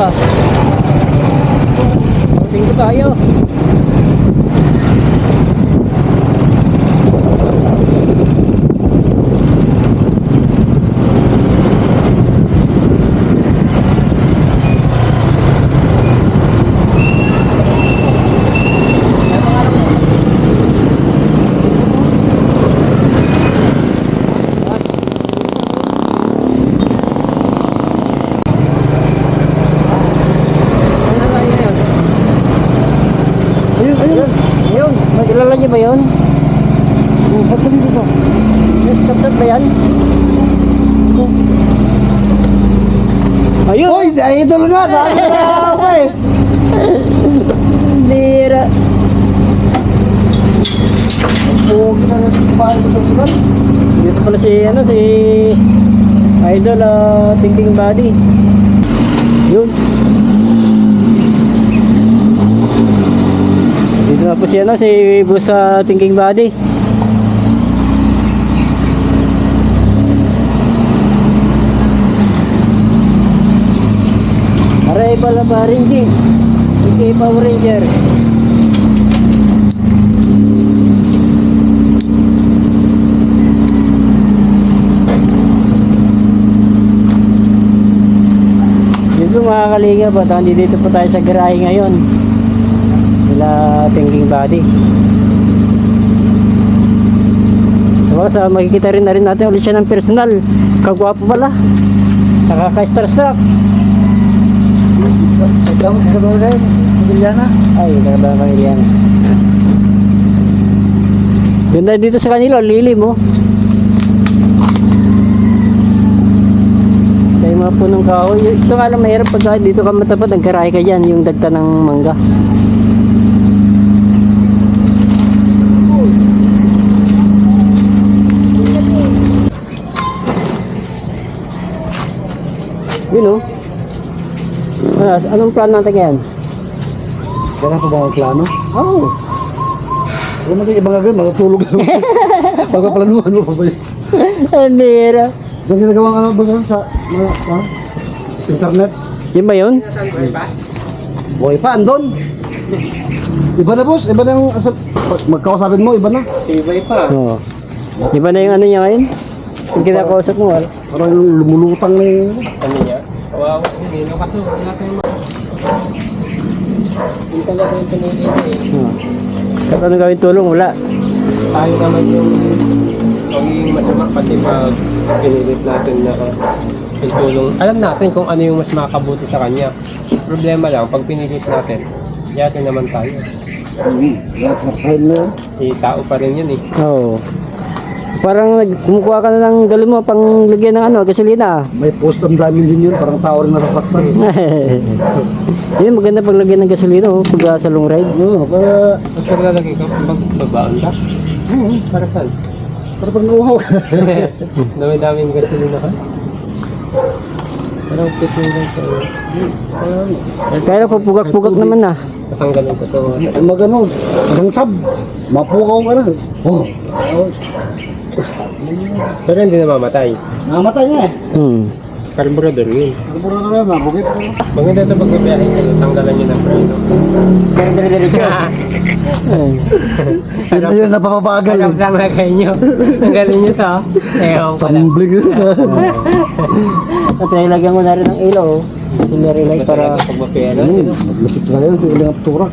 ah. Tingko tayo. Ano na yun? Ayun, ayun. Ayun. Magkilala niyo ba yun? Yung kapatid dito. Yung kapatid ba yan? Ayun. Uy, si Idol nga! Sabi ko na ako eh! Bira. Pugi na nagpapahan ko sa sulat. Dito pala si, ano, si Idol ah, Thinking Body. Yun. Dito na po si, ano, si Boss sa Thinking Body. Pala ba Ranger? Okay, Power Ranger. Dito mga kalinga tandi dito po tayo sa garahe ngayon. Sila thinking body. Diba, sa makikita rin na rin natin ulit siya ng personal. Kagwapo pala. Nakaka-starstruck. Ka daw rin. Magiliana. Ay, nakaba kang yan. Ganda dito sa kanila, lilim oh. Kaya mga punong kahoy. Ito nga lang mahirap pagka dito ka matapat, nagkarahe ka dyan, yung dagta ng mangga. Yun oh. Ah, anong plan natin ngayon? Kaya pa ba ang plano? Oh, Kung natin ibang gagawin, matutulog lang. Pagkaplanuhan mo pa ba yun? ang bira. Saan ginagawa ka na ba sa, mga- sa internet? Yun ba yun? Buhay pa, andon. Iba na boss, iba na yung asap. Magkausapin mo, iba na. Oo. Di ba na yung ano niya ngayon? Yung kinakausap mo, wala. Parang lumulutang na yung... Ano niya? Kawawa hindi no kaso wala tayong ma- Yung talaga yung pinili eh. Oo. At ano gawin tulong, wala. Tayo naman yung magiging masama kasi pag pinilit natin na yung tulong. Alam natin kung ano yung mas makabuti sa kanya. Problema lang, pag pinilit natin, yate naman tayo. Hmm, lahat na yun. Eh, tao pa rin yun eh. Oo. Parang nag- kumukuha ka na ng galon mo pang lagyan ng ano, gasolina. May post ang dami din yun, parang tao rin nasasaktan. Yun, maganda pag lagyan ng gasolina, oh, pag sa long ride. Oo, para... Pag paglalagay ka, magbabaon ka? Hmm, Para saan? para pag nauhaw. Dami-daming gasolina ka? Parang pitin lang sa'yo. Kaya pupugak-pugak naman na. Natanggalin ko to. Mag ano, hanggang sab. Mapukaw ka na. Oh, oh, Pero hindi namamatay. namatay nga eh. Hmm. Carburetor yun. Na naman, nabukit ko. Maganda ito pag biyahe kayo, tanggalan nyo ng preno. Ay. Yun, yun, napapabagal Alam yun. tama kayo nyo. Tanggalin nyo to. Ewan ko lang. Tumbling yun. At nilagyan ko na rin ng ilaw. Silvery light para Pag mapiyano. Maglapit na yun sa ilang turak.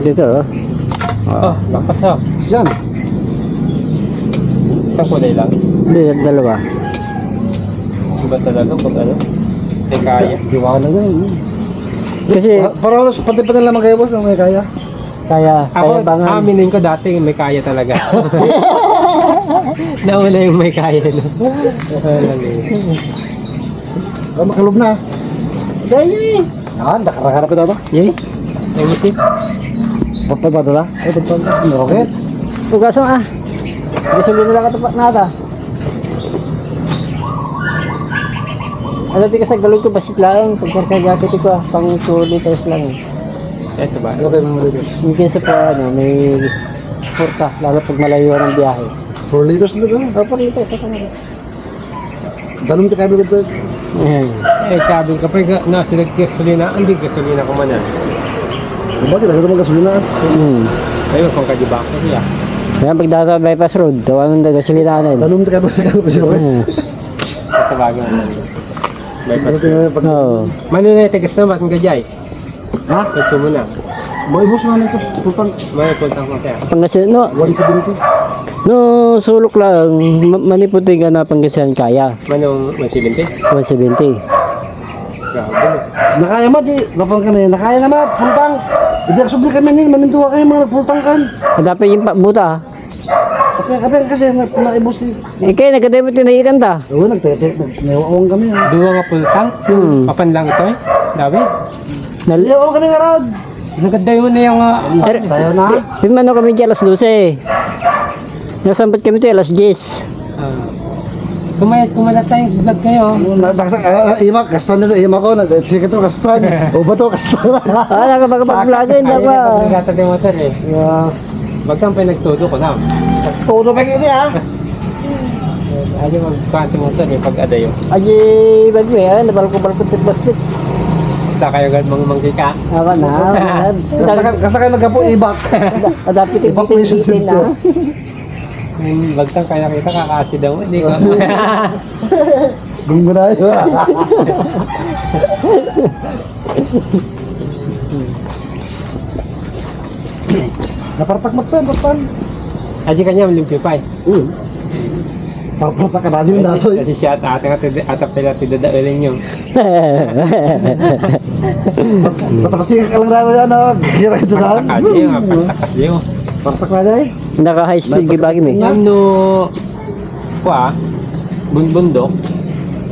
dito, oh. Oh, lakas ah. Yan. Isang kulay lang. Hindi, dalawa. Iba talaga pag ano. Hindi kaya. Iwa ka na yun. Kasi, Pa- Para halos pati pa naman kayo boss, may kaya. kaya, kaya Ako, bangan. aminin ko dati may kaya talaga. Nauna yung may kaya no. Oh, makalub na. Dahil, Yan, nakakarap ito ito. eh. Ang isip. Gasolina lang katapat na ata. Ano di ka sa galon ko basit lang. Pagkarkagasiti ko ah. Pang 2 liters lang. eh. Kaya sa bahay. Okay, mga liters. Yung kinsa pa ano, may porta. Lalo pag malayo ng biyahe. 4 liters na ba? O, 4 liters. Na. Dalong ka kayo ba ito? Ayan. Eh, sabi ko, pre, nasa gasolina, hindi gasolina ko man yan. Diba, kailangan naman gasolina. Hmm. Ayun, kung kadiba ko siya. Ayan, pagdata bypass road, tawanan na gasolinanin. Tanong ka ba ka ba siya? Sa bagay mo. May pas. Pag Oo. Manila, tigas na ba't ang gajay? Ha? Kaso mo na. May boss na sa putang May puntang ko kaya. Pangasinan, no, 170. no, sulok lang, ma- maniputi ka na Pangasinan kaya. Manong 170? 170. Grabe. Nakaya ma di, lapang kami. Nakaya na ma, pultang. Hindi ako subli kami ni, maninduwa kayo mga nagpultang kan. Dapat yung pa- buta. ah. Kapag kapag kasi na- naibos ni. Eh, kaya nagkademot tinayikan ta. Oo, nagtetek, nagniwawang kami. ha. Duwa nga pultang? Hmm. Papan lang ito eh. David. Nal Nagniwawang kami nga rod. Naganda mo na yung... ah, Sir, Tayo na. Pimano kami dyan alas 12. Nasampat kami ito alas 10. ah, kumayat kumalat tayong vlog kayo. Nagdaksak, ah, ima, kastan nito, ima ko, nag-sige to, kastan. O ba to, kastan? Ah, nakapagpag-vlogin na ba? na pagkata ng motor eh. Yeah. Bagkang pinagtudo ko na. Todo pa kini ha. Ayaw magkante motor eh, pag adayo. Aji, bagwe, ah, nabalko-balko plastic. Basta kayo agad mga mangki ka. Ako na, Kasta ka, kasta ka nagapo ibak. Dapat Evacuation ipitin na. Yung bagtang kaya kita kakasi daw. Hindi ko. Gunggo na yun. Napartak magpan, magpan. Aji kanya malimpipay. Oo. Parpartak ka na yun nato. Kasi siya at ate nga atap nila tidadaalin nyo. Patapasi ka lang nato yan, no? Kira ito na. Pagtakas niyo, pagtakas niyo. Partak na dyan. Naka high speed gibagi mi. Yung no... Kwa, bunbundok.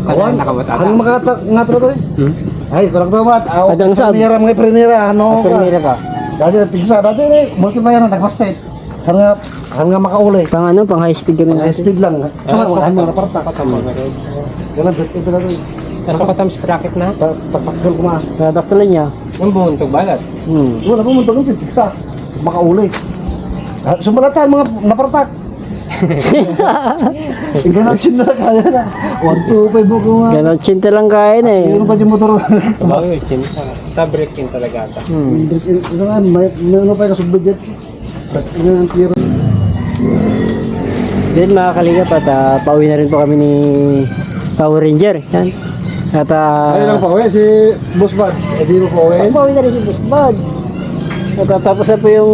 Kaya nakamata. Ano makata nga to to? Hmm? Ay, parang to mat. Aw, Adang sab. Primera mga primera, ano? Primera ka. Dati pigsa dati eh, multiplayer na nagpastet. Kan nga kan nga makauli. Pang ano, pang high speed kami High speed lang. Tama, wala mo na partak. Katama ka rin. Kailan bet ito na to. Nasa katams bracket na. Tatakal ko na. Nadaktulan niya. Yung buhuntog balat. Hmm. Wala po muntok ng pigsa. Makauli. Ah, Sumalatan mga napartak. Ikaw na chin na kaya na. 1, 2, 5 mo ko nga. Ganon, chinta lang kaya na eh. Ano pa yung motor? Bago yung chinta. Sa break talaga ata. Hmm. Ito nga, may may ano pa yung. Ito nga ang tiro. Then mga kalingap at ah, pauwi na rin po kami ni Power Ranger. Yan. At ah, Ayun lang pa uwi, si Boss Bats. Eh di mo pa uwi. pauwi na rin si Boss Buds. At ah, tapos na po yung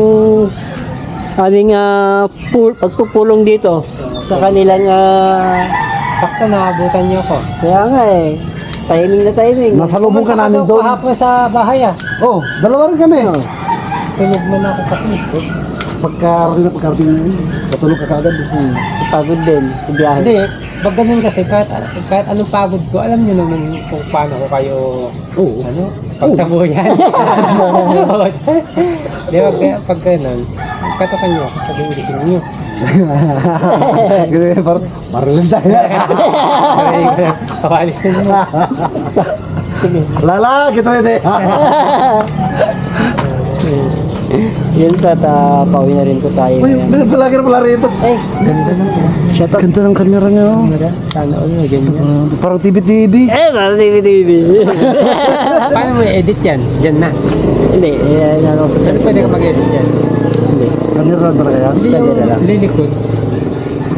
aming ah, pool, pagpupulong dito sa kanilang ah, Sakto nakabutan niyo ako. kaya nga eh timing na timing. Nasa lubong ka namin doon. Kahapon sa bahay ah. Oh, dalawa rin kami. Tulog mo na ako sa kristo. Pagkarating na pagkarating na yun. Patulog ka kagad. Hmm. Pagod din sa biyahe. Hindi, pag ganun kasi kahit, kahit anong pagod ko, alam niyo naman kung paano ko kayo Oo. ano, pagtabuyan. Di ba, kaya pag ganun, katakan niyo ako, sabihin gising niyo. Kasi par parang tayo. Kawalis na niyo. Lala, kita rin eh. Yun pa, ta, pauwi na rin po tayo. Uy, ngayon. palagi na pala rito. Eh, Ganda naman. shut up. Ganda ng kamera niya. oh. Sana all na ganyan. Ah, parang TV-TV. Eh, para TV TV. Paano mo i-edit yan? Diyan na. Hindi, eh, ano sa Saan pwede ka mag-edit yan? Lang talaga yan. Hindi camera lang. yung lilikod.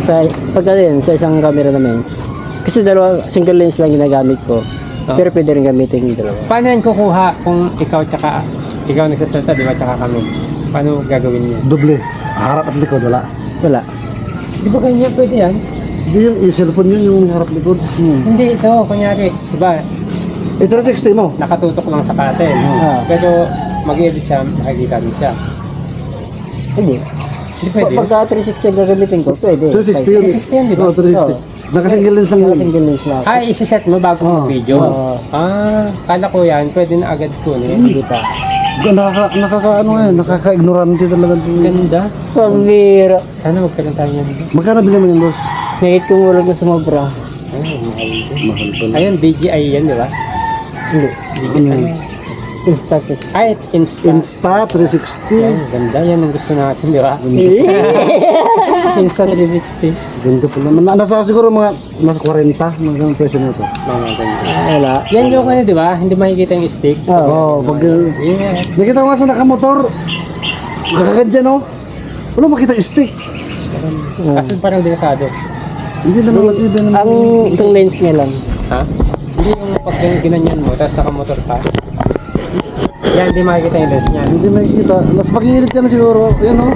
Sa, pagka yun, sa isang camera namin. Kasi dalawa, single lens lang ginagamit ko. Ah. Pero pwede rin gamitin yung dalawa. Paano yan kukuha kung ikaw tsaka ikaw nagsasalita, di ba, tsaka kami? Paano gagawin niya? Doble. Harap at likod, wala. Wala. Di ba ganyan pwede yan? Hindi yung, yung cellphone yun, yung harap likod. Hmm. Hindi ito, kunyari, di ba, Ito na text mo. nakatutok lang sa katen. Ah. Pero mag-edit siya, makikita din siya. Hindi. Hindi pwede. Pagka 360 ang gagamitin ko, pwede. 360 yun. 360 yun, di ba? Oo, 360. Naka-single lens lang yun. single lens lang. Ah, isi-set mo bago Oo. mag-video. Oo. Ah, kala ko yan, pwede na agad ko. Hindi pa. Nakaka, nakaka, ano eh, nakaka-ignorante talaga. Ganda. Pambira. Sana magkaroon tayo yan. Magkano bilhin mo yung boss? Ngayit kong ulag na sumobra. Ay, mahal din. Mahal pa. Ayun, DJI yan, di ba? Hindi. DJI. Insta. Ay, Insta. Insta 360. Yan, ganda. Yan ang gusto natin, di ba? Insta 360. Ganda po naman. Nasa siguro mga nasa 40, mga ganun presyo nito. Mga ganda. Wala. Yan yung ano, di ba? Hindi makikita yung stick. Oo. Oh, pag Yeah. nakita ko nga sa nakamotor, nakagad no? Wala makita stick. Kasi parang delikado. Hindi naman matibay naman. Ang itong lens niya lang. Ha? Hindi yung pag ginanyan mo, tapos nakamotor ka. Yan, hindi makikita yung lens niyan. Hindi makikita. Mas pag-iinit ka na siguro. Yan o.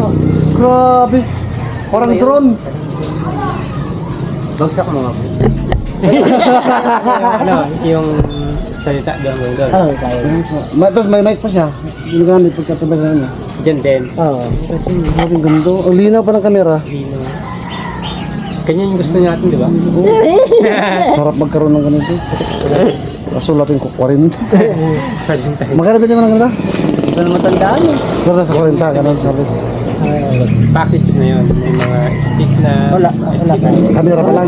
Oh. Grabe. Parang drone. Bagsak mo nga po. ano, yung salita doon mo doon. Oo, kaya. May, tapos may mic pa siya. Ginagamit pagkatabi na ano. Diyan din. Oo. Kasi maraming ganda. Ang linaw pa ng kamera. Lino. Ganyan yung gusto natin, di ba? Sarap magkaroon ng ganito. Kaso natin ko 40. Pwede tayo. Magkano bilhin mo ng? Hindi ko na matandaan eh. Pero nasa 40 ganun sabi. Package na yun. May mga stick na... Wala, wala pa. Kamera pa lang.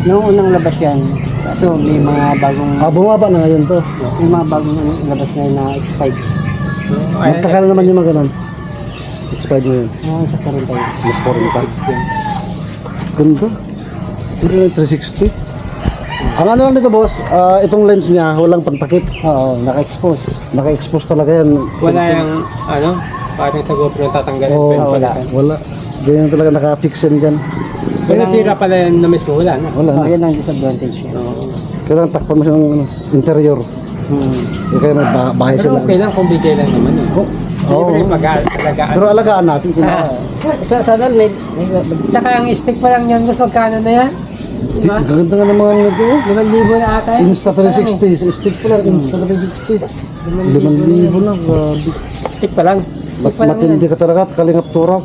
Noong unang labas yan, kaso may mga bagong, Ah, bumaba na ngayon to. may mga bagong labas na yun na expired. Ay, Magtakal naman yung mga ganun. Expired mo yun. Ah, sa karoon tayo. Mas 40. Ganda. Hindi na 360. Ang ano lang dito boss, ah, itong lens niya walang pantakip. Oo, naka-expose. Naka-expose talaga yan. wala yung, ano, parang sa GoPro tatanggalin. Oo, pwede wala. Wala. Ganyan talaga naka-fix yan dyan. Kaya nasira pala yan na mismo, wala na. Wala Oh, yan ang disadvantage niya. Kailangan takpan mo siya ng ano, interior. Hmm. Kaya may ba- bahay Pero sila. okay lang kung bigay lang naman yun. Oo. Libre mag-alagaan. Pero alagaan natin. Sila. Sa, sana may, may, Tsaka ang stick pa lang yan, mas magkano na yan? Di, gaganda nga ng mga ano ito. 5,000 na ata. Insta 360. Sa stick pa lang, Insta 360. 5,000 lang. Grabe. Stick pa lang. Stick pa lang matindi ka talaga, kalingap turak.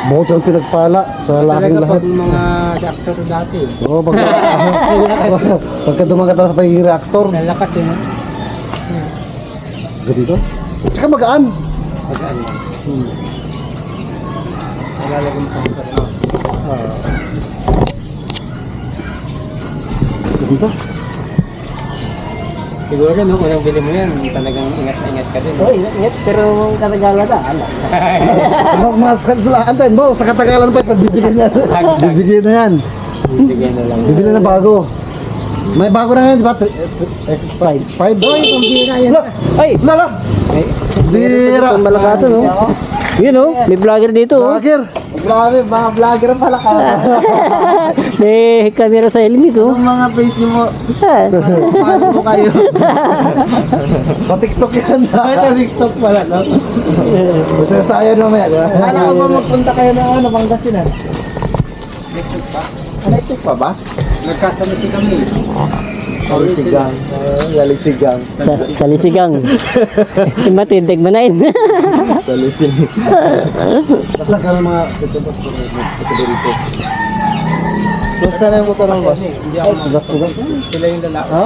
Bukod kang pinagpala sa laking Talaga lahat. pag mga reactor dati. Oo, pag, pagka dumagat sa pagiging reactor, Lalakas yun. ganito. Tsaka magaan. Pag-ano lang. Hmm. Nalalagay mo sa motor. Ganito. Siguro nung unang bili mo yan, talagang ingat na ingat ka din. oh, ingat, ingat, pero katagalan na. Mga mga sila, antayin mo, sa katagalan pa, pagbibigyan na. Exact. Bibigyan na yan. Bibigyan na lang. Bibili na bago. May bago na ngayon, di ba? Expired. Five. Uy, pambira yan. Wala, Ay! May, Bira. ang malakaso, no? Yun, no? May vlogger dito, oh. Vlogger. Grabe, mga vlogger pala ka. May camera sa helmet, oh. mga face niyo mo, Ah, paano mo kayo? sa TikTok yan. Ay, sa TikTok pala, no? Ito sa sayo naman yan. Kala ko ba magpunta kayo ng ano, Pangasinan? Next week pa. Next week pa ba? Nagkasama si kami. Galisigang. Galisigang. sa, sa lisigang. si Matindig manain. Galising. Basta ka ng mga ito ba? Ito dito. Basta na yung motor ng mag- Sila yung lalaki. Ha?